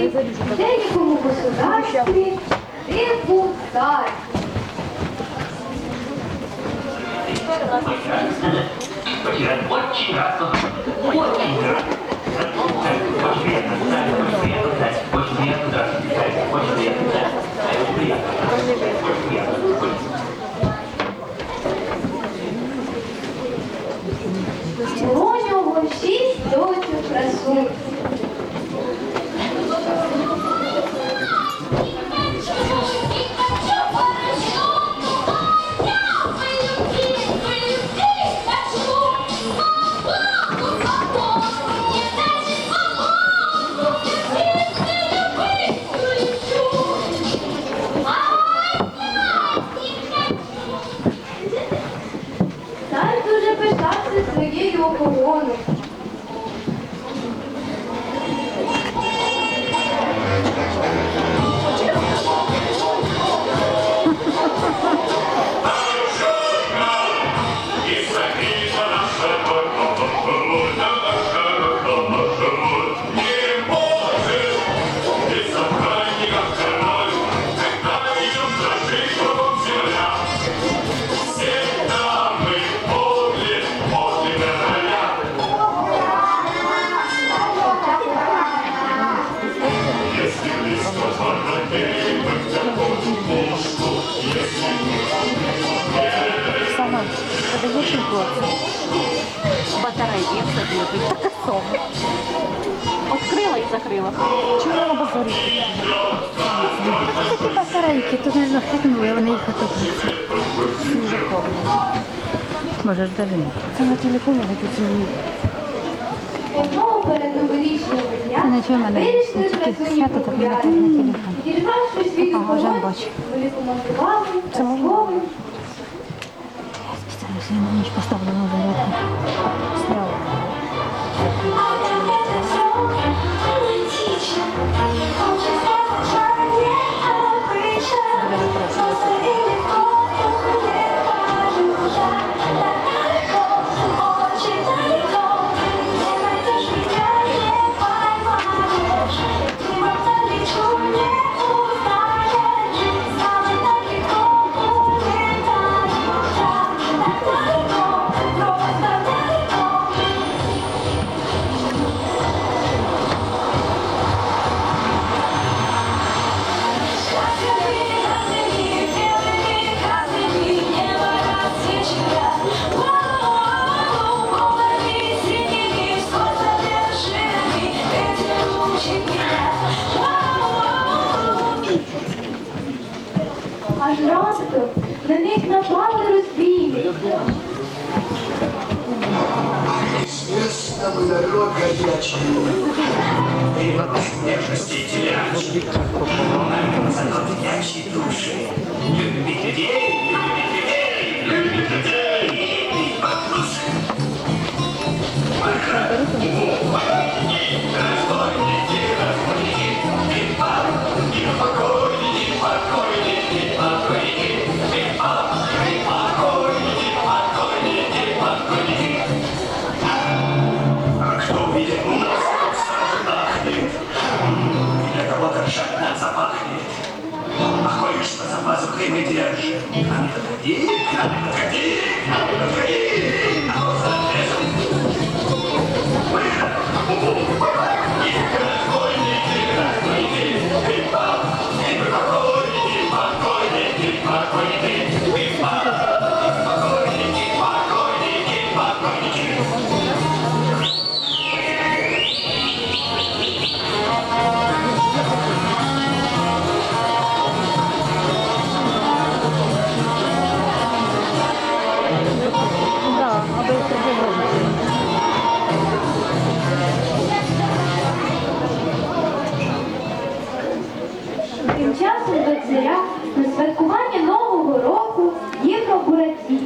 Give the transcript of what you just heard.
жителів в деякому государстві депутатів. Було у нього шість дочок красунь. Пишався охороною. Сама? Батареї така сома. Открила і закрила. Чому на базарі? Такі батарейки, то не захекнули, вони їх отопляться. Дуже холодно. Може ж даже. Це на телефоні не мені. Це на чому мене тільки свято, так на телефон. Ага, вже бачу. Це можна? Казковим Спеціально раптом на них напали розбійники. Известному народ горячий. Ты нежности телячьи, зато горячие души. Give me the action. часом царя на святкування Нового року їхав Буратій.